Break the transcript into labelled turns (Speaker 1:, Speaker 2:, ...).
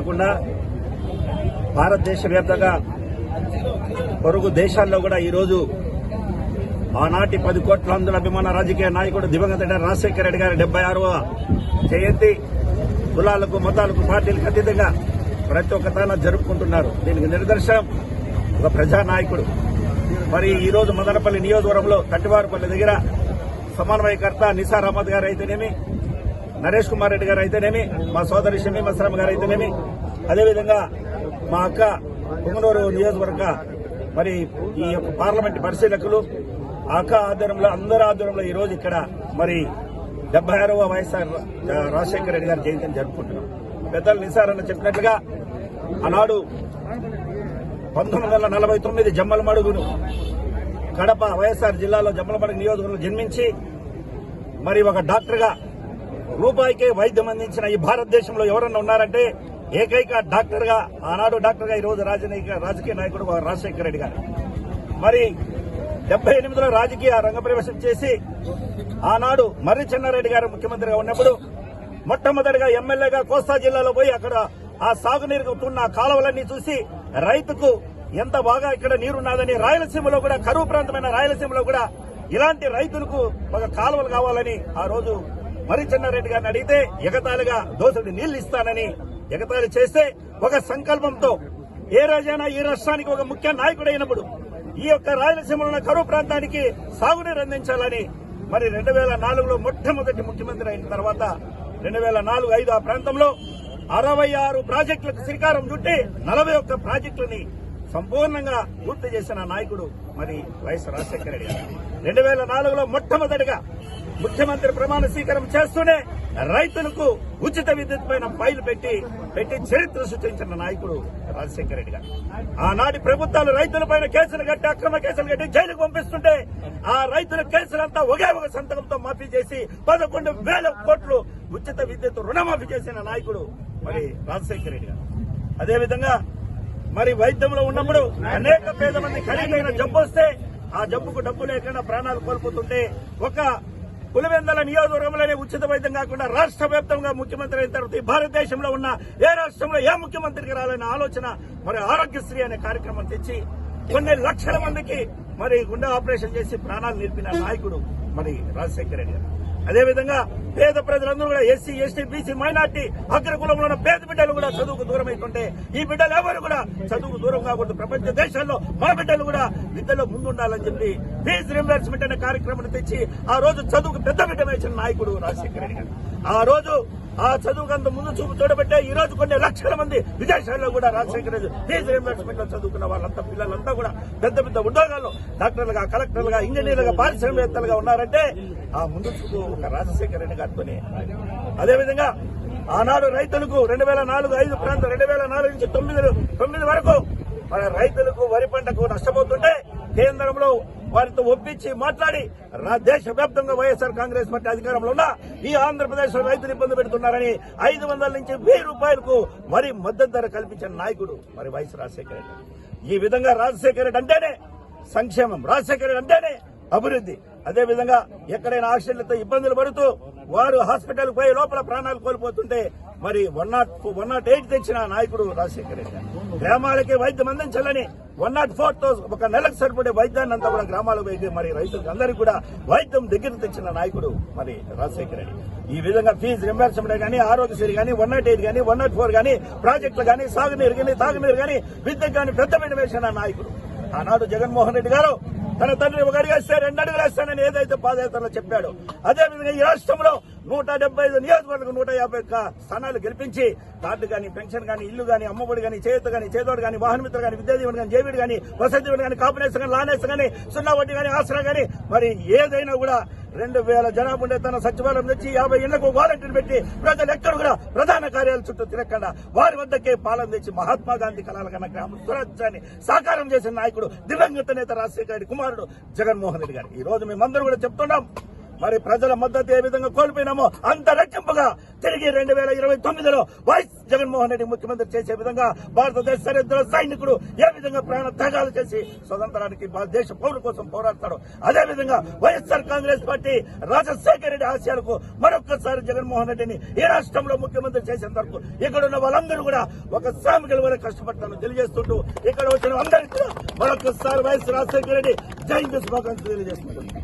Speaker 1: కాకుండా భారతదేశ వ్యాప్తంగా పొరుగు దేశాల్లో కూడా ఈరోజు ఆనాటి పది కోట్ల అందుల అభిమాన రాజకీయ నాయకుడు దివంగత రాజశేఖర రెడ్డి గారి డెబ్బై ఆరవ జయంతి కులాలకు మతాలకు పార్టీలకు అతీతంగా ప్రతి ఒక్క తాన జరుపుకుంటున్నారు. దీనికి నిదర్శనం ఒక ప్రజానాయకుడు. మరి ఈరోజు మదనపల్లి నియోజకవర్గంలో కట్టివారిపల్లి దగ్గర సమన్వయకర్త నిసార్ అహ్మద్ గారు అయితేనేమి నరేష్ కుమార్ రెడ్డి గారు అయితేనేమి మా సోదరి షమీ మస్రామ్ గారు అయితేనేమి అదేవిధంగా మా అక్క పుంగనూరు నియోజకవర్గ మరి ఈ యొక్క పార్లమెంట్ పరిశీలకులు అక్క ఆధ్వర్యంలో అందరి ఆధ్వర్యంలో ఈ రోజు ఇక్కడ మరి డెబ్బై ఆరవ వైఎస్ఆర్ రాజశేఖర రెడ్డి గారి జయంతిని జరుపుకుంటున్నాం. పెద్దలు నిసారన్న చెప్పినట్లుగా ఆనాడు పంతొమ్మిది వందల నలభై తొమ్మిది జమ్మలమడుగును కడప వైఎస్ఆర్ జిల్లాలో జమ్మలమడుగు నియోజకవర్గంలో జన్మించి మరి ఒక డాక్టర్గా రూపాయికే వైద్యం అందించిన ఈ భారతదేశంలో ఎవరన్నా ఉన్నారంటే ఏకైక డాక్టర్గా ఆనాడు డాక్టర్గా ఈ రోజు రాజనీయ రాజకీయ నాయకుడు రాజశేఖర రెడ్డి గారు. మరి డెబ్బై ఎనిమిదిలో రాజకీయ రంగప్రవేశం చేసి ఆనాడు మర్రి చెన్నారెడ్డి గారు ముఖ్యమంత్రిగా ఉన్నప్పుడు మొట్టమొదటిగా ఎమ్మెల్యేగా కోస్తా జిల్లాలో పోయి అక్కడ ఆ సాగునీరుకు తున్న కాలువలన్నీ చూసి రైతుకు ఎంత బాగా ఇక్కడ నీరున్నదని రాయలసీమలో కూడా కరువు ప్రాంతమైన రాయలసీమలో కూడా ఇలాంటి రైతులకు ఒక కాలువలు కావాలని ఆ రోజు మరిచెన్నారెడ్డి గారిని అడిగితే ఎగతాళిగా దోసడి నీళ్ళు ఇస్తానని ఎగతాళి చేస్తే ఒక సంకల్పంతో ఏ రోజైనా ఈ రాష్ట్రానికి ఒక ముఖ్య నాయకుడు అయినప్పుడు ఈ యొక్క రాయలసీమలో ఉన్న కరువు ప్రాంతానికి సాగునీరు అందించాలని మరి రెండు వేల నాలుగులో మొట్టమొదటి ముఖ్యమంత్రి అయిన తర్వాత రెండు వేల నాలుగు ఐదు ఆ ప్రాంతంలో అరవై ఆరు ప్రాజెక్టులకు శ్రీకారం చుట్టి నలభై ఒక్క ప్రాజెక్టులని సంపూర్ణంగా పూర్తి చేసిన నాయకుడు మరి వైఎస్ రాజశేఖర రెడ్డి గారు. రెండు వేల నాలుగులో మొట్టమొదటిగా ముఖ్యమంత్రి ప్రమాణ స్వీకారం చేస్తూనే రైతులకు ఉచిత విద్యుత్ పైన ఫైల్ పెట్టి పెట్టి చరిత్ర సృష్టించిన నాయకుడు రాజశేఖర రెడ్డి గారు. ఆనాటి ప్రభుత్వాలు రైతుల పైన కేసులు కట్టి అక్రమ కేసులు కట్టి జైలుకు పంపిస్తుంటే ఆ రైతుల కేసులంతా ఒకే ఒక సంతకంతో మాఫీ చేసి పదకొండు వేల కోట్లు ఉచిత విద్యుత్ రుణమాఫీ చేసిన నాయకుడు మరి రాజశేఖర రెడ్డి గారు. అదేవిధంగా మరి వైద్యంలో ఉన్నప్పుడు అనేక పేద మంది ఖరీదైన జబ్బు వస్తే ఆ జబ్బుకు డబ్బు లేకుండా ప్రాణాలు కోల్పోతుంటే ఒక పులివెందల నియోజకవర్గంలోనే ఉచిత వైద్యం కాకుండా రాష్ట్ర వ్యాప్తంగా ముఖ్యమంత్రి అయిన తర్వాత భారతదేశంలో ఉన్న ఏ రాష్ట్రంలో ఏ ముఖ్యమంత్రికి రాలనే ఆలోచన మరి ఆరోగ్యశ్రీ అనే కార్యక్రమం తెచ్చి కొన్ని లక్షల మందికి మరి గుండె ఆపరేషన్ చేసి ప్రాణాలు నిలిపిన నాయకుడు మరి రాజశేఖర రెడ్డి గారు. అదేవిధంగా పేద ప్రజలందరూ కూడా ఎస్సీ ఎస్టీ బీసీ మైనార్టీ అగ్రకులంలో ఉన్న పేద బిడ్డలు కూడా చదువుకు దూరం అవుతుంటే ఈ బిడ్డలు ఎవరు కూడా చదువుకు దూరం కాకూడదు ప్రపంచ దేశాల్లో మన బిడ్డలు కూడా విద్యలో ముందుండాలని చెప్పి ఫీజు రింబర్స్మెంట్ అనే కార్యక్రమం తెచ్చి ఆ రోజు చదువుకు పెద్ద బిడ్డ వేసిన నాయకుడు రాజశేఖర రెడ్డి గారు. ఆ రోజు ఆ చదువుకంత ముందు చూపు చూడబట్టే ఈ రోజు కొన్ని లక్షల మంది విదేశాల్లో కూడా రాజశేఖర రెడ్డి ఫీజు లో చదువుకున్న వాళ్ళంతా పిల్లలంతా కూడా పెద్ద పెద్ద ఉద్యోగాల్లో డాక్టర్లుగా కలెక్టర్లుగా ఇంజనీర్లుగా పారిశ్రామికవేత్తలుగా ఉన్నారంటే ఆ ముందు చూపు ఒక రాజశేఖర రెడ్డి గారితోనే. అదేవిధంగా ఆనాడు రైతులకు రెండు వేల నాలుగు ఐదు ప్రాంతం రెండు వేల నాలుగు నుంచి తొమ్మిది తొమ్మిది వరకు మన రైతులకు వరి పంటకు నష్టపోతుంటే కేంద్రంలో వారితో ఒప్పించి మాట్లాడి రా- దేశవ్యాప్తంగా వైఎస్ఆర్ కాంగ్రెస్ పార్టీ అధికారంలో ఉన్న ఈ ఆంధ్రప్రదేశ్లో రైతులు ఇబ్బంది పెడుతున్నారని ఐదు వందల నుంచి వెయ్యి రూపాయలకు మరి మద్దతు ధర కల్పించిన నాయకుడు మరి వైఎస్ రాజశేఖర రెడ్డి. ఈ విధంగా రాజశేఖర రెడ్డి అంటేనే సంక్షేమం రాజశేఖర రెడ్డి అంటేనే అభివృద్ధి. అదే విధంగా ఎక్కడైనా ఆక్సిజన్లతో ఇబ్బందులు పడుతూ వారు హాస్పిటల్ పోయే లోపల ప్రాణాలు కోల్పోతుంటే మరి one nought one nought eight తెచ్చిన నాయకుడు రాజశేఖర రెడ్డి. గ్రామాలకే వైద్యం అందించాలని వన్ నాట్ ఫోర్తో ఒక నెలకు సరిపడే వైద్యాన్ని అంతా కూడా గ్రామాలకు పోయి మరి రైతులకు అందరికీ కూడా వైద్యం దగ్గర తెచ్చిన నాయకుడు మరి రాజశేఖర రెడ్డి. ఈ విధంగా ఫీజు రింబర్స్మెంట్ కానీ ఆరోగ్యశ్రీ కానీ వన్ నాట్ ఎయిట్ కానీ వన్ నాట్ ఫోర్ కానీ ప్రాజెక్టులు కానీ సాగునీరు కానీ తాగునీరు కానీ విద్యకు కానీ పెద్ద పెద్ద వేసిన నాయకుడు. ఆనాడు జగన్మోహన్ రెడ్డి గారు తన తండ్రి ఒక అడుగు వేస్తే రెండు అడుగులు వేస్తానని ఏదైతే పాదయాత్రలో చెప్పాడో అదేవిధంగా ఈ రాష్ట్రంలో నూట డెబ్బై ఐదు నియోజకవర్గం నూట యాభై ఒక్క స్థానాలు గెలిపించి కార్డు కానీ పెన్షన్ కానీ ఇల్లు కానీ అమ్మఒడి కానీ చేత కానీ చేదోడు కానీ వాహనమిత్ర కానీ విద్యాదీవుడు కానీ జేవీడు కానీ వసతి కానీ కాపునేసం కానీ లానేసం కానీ సున్నా వడ్డీ కానీ ఆసరా కానీ మరి ఏదైనా కూడా రెండు వేల జనాభా ఉండే తన సచివాలయం తెచ్చి యాభై ఇళ్ళకు వాలంటీర్ పెట్టి ప్రజలు ఎక్కడ కూడా ప్రధాన కార్యాలయం చుట్టూ తిరగకుండా వారి వద్దకే పాలన తెచ్చి మహాత్మా గాంధీ కళల కన్నా గ్రామ స్వరాజ్యాన్ని సాకారం చేసిన నాయకుడు దివంగత నేత రాజశేఖర రెడ్డి కుమారుడు జగన్మోహన్ రెడ్డి గారు. ఈ రోజు మేమందరూ కూడా చెప్తున్నాం మరి ప్రజల మద్దతు ఏ విధంగా కోల్పోయినామో అంత రెట్టింపుగా తిరిగి రెండు వేల ఇరవై తొమ్మిదిలో వైఎస్ జగన్మోహన్ రెడ్డి ముఖ్యమంత్రి చేసే విధంగా భారతదేశ సరిహద్దుల సైనికుడు ఏ విధంగా ప్రాణ త్యాగాలు చేసి స్వతంత్రానికి దేశ పౌరుల కోసం పోరాడతాడు అదే విధంగా వైఎస్ఆర్ కాంగ్రెస్ పార్టీ రాజశేఖర రెడ్డి ఆశయాలకు మరొక్కసారి జగన్మోహన్ రెడ్డిని ఈ రాష్ట్రంలో ముఖ్యమంత్రి చేసేంత వరకు ఇక్కడ ఉన్న వాళ్ళందరూ కూడా ఒక శ్రామికుల వరకు కష్టపడతాను తెలియజేస్తుంటూ ఇక్కడ వచ్చిన అందరికీ మరొకసారి వైఎస్ రాజశేఖర రెడ్డి జయంతి శుభాకాంక్షలు తెలియజేస్తున్నాను.